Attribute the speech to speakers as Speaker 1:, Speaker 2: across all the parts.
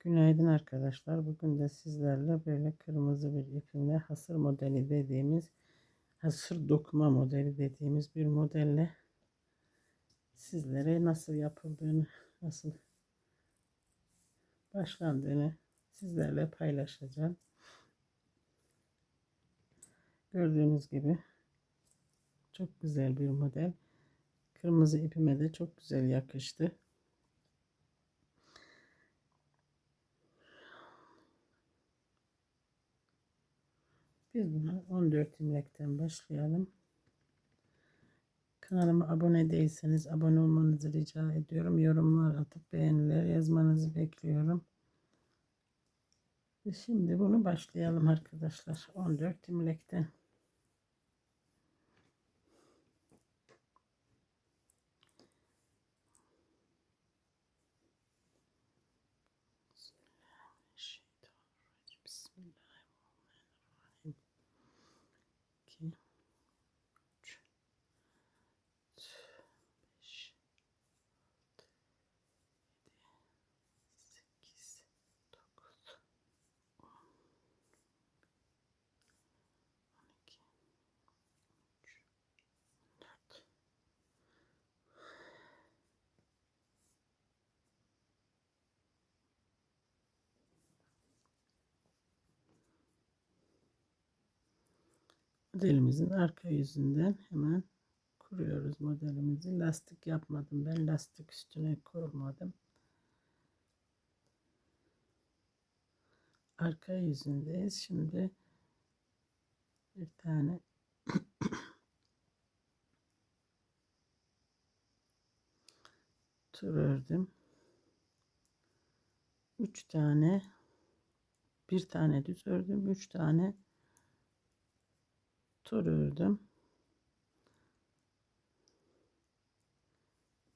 Speaker 1: Günaydın arkadaşlar. Bugün de sizlerle böyle kırmızı bir ipimle hasır modeli dediğimiz hasır dokuma modeli dediğimiz bir modelle sizlere nasıl yapıldığını, nasıl başlandığını sizlerle paylaşacağım. Gördüğünüz gibi çok güzel bir model. Kırmızı ipime de çok güzel yakıştı. Biz buna 14 ilmekten başlayalım. Kanalıma abone değilseniz abone olmanızı rica ediyorum. Yorumlar atıp beğeniler yazmanızı bekliyorum. Şimdi bunu başlayalım arkadaşlar. 14 ilmekten. Modelimizin arka yüzünden hemen kuruyoruz modelimizi. Lastik yapmadım ben. Lastik üstüne kurmadım. Arka yüzündeyiz. Şimdi bir tane tur ördüm. Üç tane bir tane düz ördüm. Üç tane tur ördüm.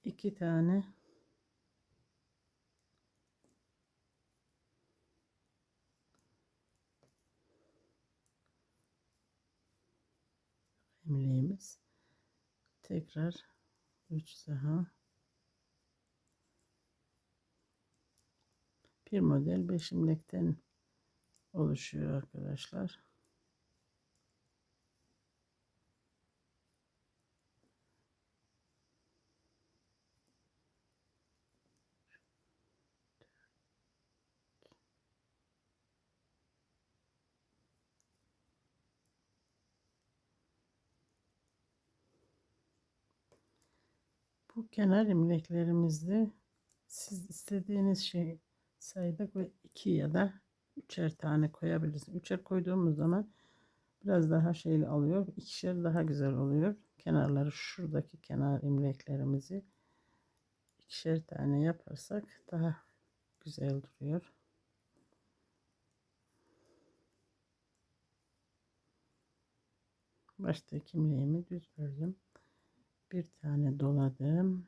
Speaker 1: iki tane imleğimiz tekrar 3 daha bir model 5 imlekten oluşuyor arkadaşlar. Bu kenar imleklerimizde siz istediğiniz şey sayıda ve iki ya da üçer tane koyabilirsiniz. Üçer koyduğumuz zaman biraz daha şeyli alıyor. İkişer daha güzel oluyor. Kenarları şuradaki kenar imleklerimizi ikişer tane yaparsak daha güzel duruyor. Baştaki imleğimi düz ördüm bir tane doladım.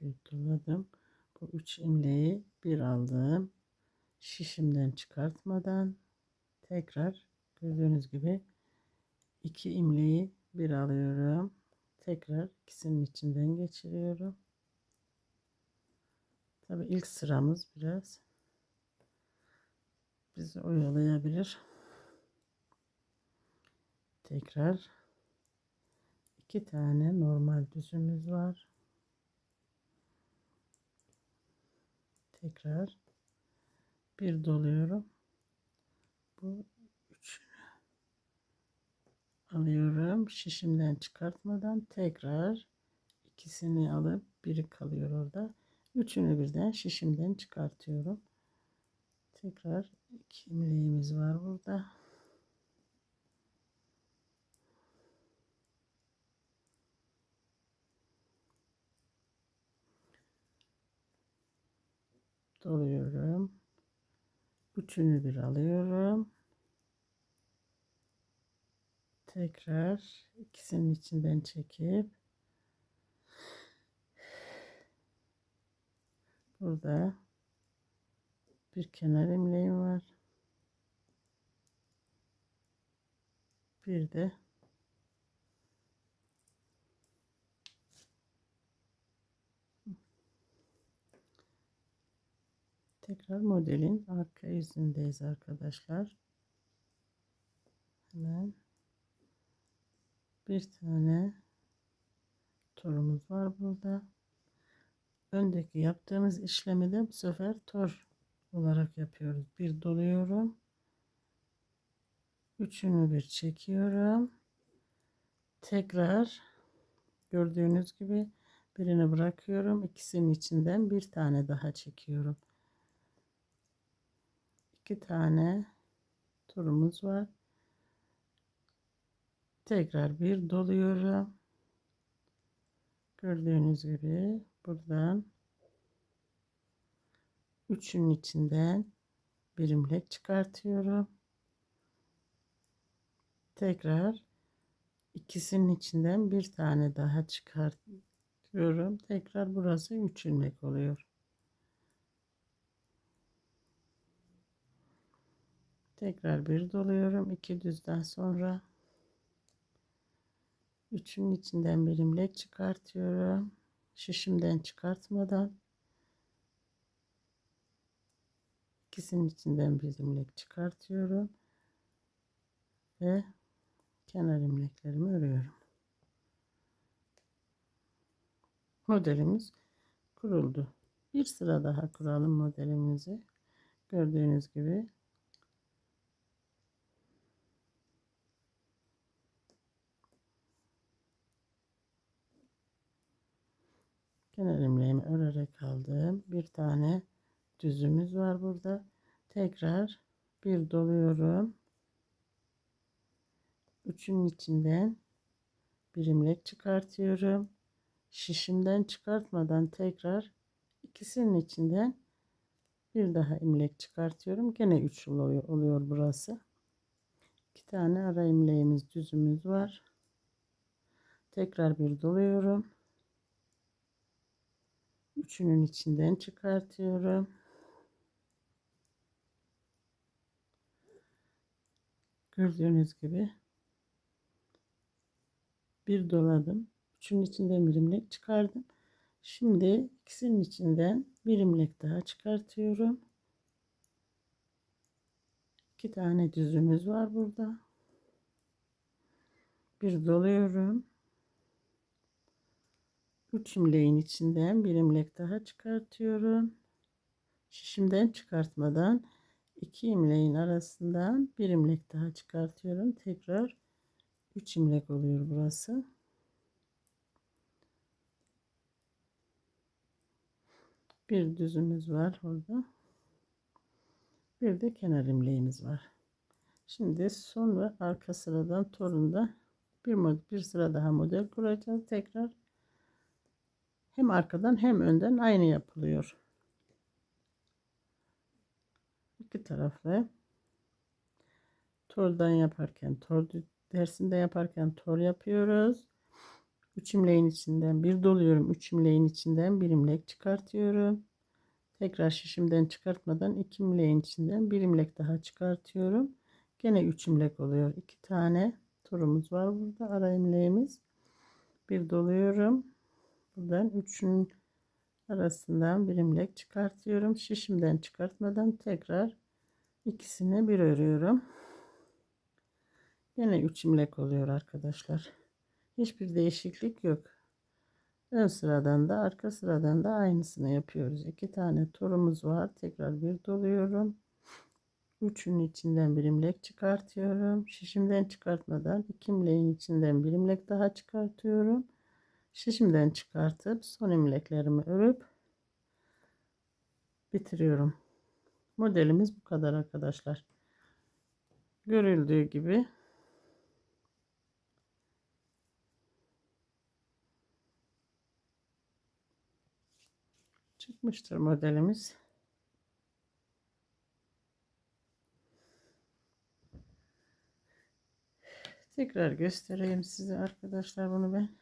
Speaker 1: Bir doladım. Bu üç imleği bir aldım. Şişimden çıkartmadan tekrar gördüğünüz gibi iki imleği bir alıyorum. Tekrar ikisinin içinden geçiriyorum. Tabi ilk sıramız biraz bizi oyalayabilir tekrar iki tane normal düzümüz var. Tekrar bir doluyorum. Bu üçünü alıyorum. Şişimden çıkartmadan tekrar ikisini alıp biri kalıyor orada. Üçünü birden şişimden çıkartıyorum. Tekrar iki imleğimiz var burada. Doluyorum. Üçünü bir alıyorum. Tekrar ikisinin içinden çekip burada bir kenar imleğim var. Bir de Tekrar modelin arka yüzündeyiz arkadaşlar. Hemen bir tane torumuz var burada. Öndeki yaptığımız işlemi de bu sefer tor olarak yapıyoruz. Bir doluyorum. Üçünü bir çekiyorum. Tekrar gördüğünüz gibi birini bırakıyorum. İkisinin içinden bir tane daha çekiyorum. İki tane turumuz var. Tekrar bir doluyorum. Gördüğünüz gibi buradan üçünün içinden bir imlek çıkartıyorum. Tekrar ikisinin içinden bir tane daha çıkartıyorum. Tekrar burası üç ilmek oluyor. Tekrar bir doluyorum. iki düzden sonra üçün içinden bir imlek çıkartıyorum. Şişimden çıkartmadan ikisinin içinden bir imlek çıkartıyorum ve kenar imleklerimi örüyorum. Modelimiz kuruldu. Bir sıra daha kuralım modelimizi. Gördüğünüz gibi kenar ilmeğimi örerek aldım. Bir tane düzümüz var burada. Tekrar bir doluyorum. Üçün içinden bir imlek çıkartıyorum. Şişimden çıkartmadan tekrar ikisinin içinden bir daha imlek çıkartıyorum. Gene 3 oluyor, oluyor burası. İki tane ara imleğimiz düzümüz var. Tekrar bir doluyorum. Üçünün içinden çıkartıyorum. Gördüğünüz gibi bir doladım. Üçün içinden bir imlek çıkardım. Şimdi ikisinin içinden bir imlek daha çıkartıyorum. İki tane düzümüz var burada. Bir doluyorum. Üç imleğin içinden bir imlek daha çıkartıyorum. Şişimden çıkartmadan iki imleğin arasından bir imlek daha çıkartıyorum. Tekrar 3 imlek oluyor burası. Bir düzümüz var orada. Bir de kenar imleğimiz var. Şimdi son ve arka sıradan torunda bir, bir sıra daha model kuracağız. Tekrar hem arkadan hem önden aynı yapılıyor. İki taraflı tordan yaparken tor dersinde yaparken tor yapıyoruz. 3 imleğin içinden bir doluyorum. 3 imleğin içinden bir imlek çıkartıyorum. Tekrar şişimden çıkartmadan 2 imleğin içinden bir imlek daha çıkartıyorum. Gene 3 imlek oluyor. 2 tane turumuz var burada. Ara imleğimiz. Bir doluyorum. Buradan 3'ün arasından bir imlek çıkartıyorum. Şişimden çıkartmadan tekrar ikisini bir örüyorum. Yine 3 imlek oluyor arkadaşlar. Hiçbir değişiklik yok. Ön sıradan da arka sıradan da aynısını yapıyoruz. İki tane turumuz var. Tekrar bir doluyorum. Üçün içinden bir imlek çıkartıyorum. Şişimden çıkartmadan iki imleğin içinden bir imlek daha çıkartıyorum. Şişimden çıkartıp son imleklerimi örüp bitiriyorum. Modelimiz bu kadar arkadaşlar. Görüldüğü gibi çıkmıştır modelimiz. Tekrar göstereyim size arkadaşlar bunu ben.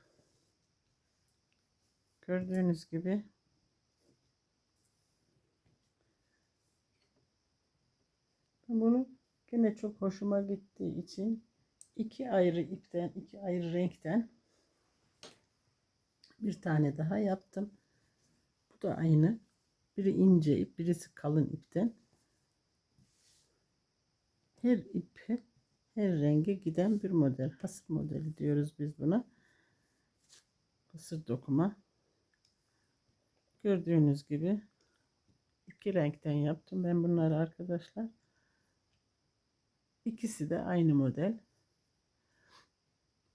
Speaker 1: Gördüğünüz gibi bunu yine çok hoşuma gittiği için iki ayrı ipten, iki ayrı renkten bir tane daha yaptım. Bu da aynı. Biri ince ip, birisi kalın ipten. Her ipe, her renge giden bir model. Hasır modeli diyoruz biz buna. Hasır dokuma. Gördüğünüz gibi iki renkten yaptım ben bunları arkadaşlar. İkisi de aynı model.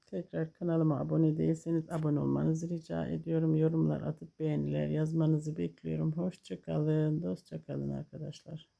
Speaker 1: Tekrar kanalıma abone değilseniz abone olmanızı rica ediyorum. Yorumlar atıp beğeniler yazmanızı bekliyorum. Hoşçakalın, dostça kalın arkadaşlar.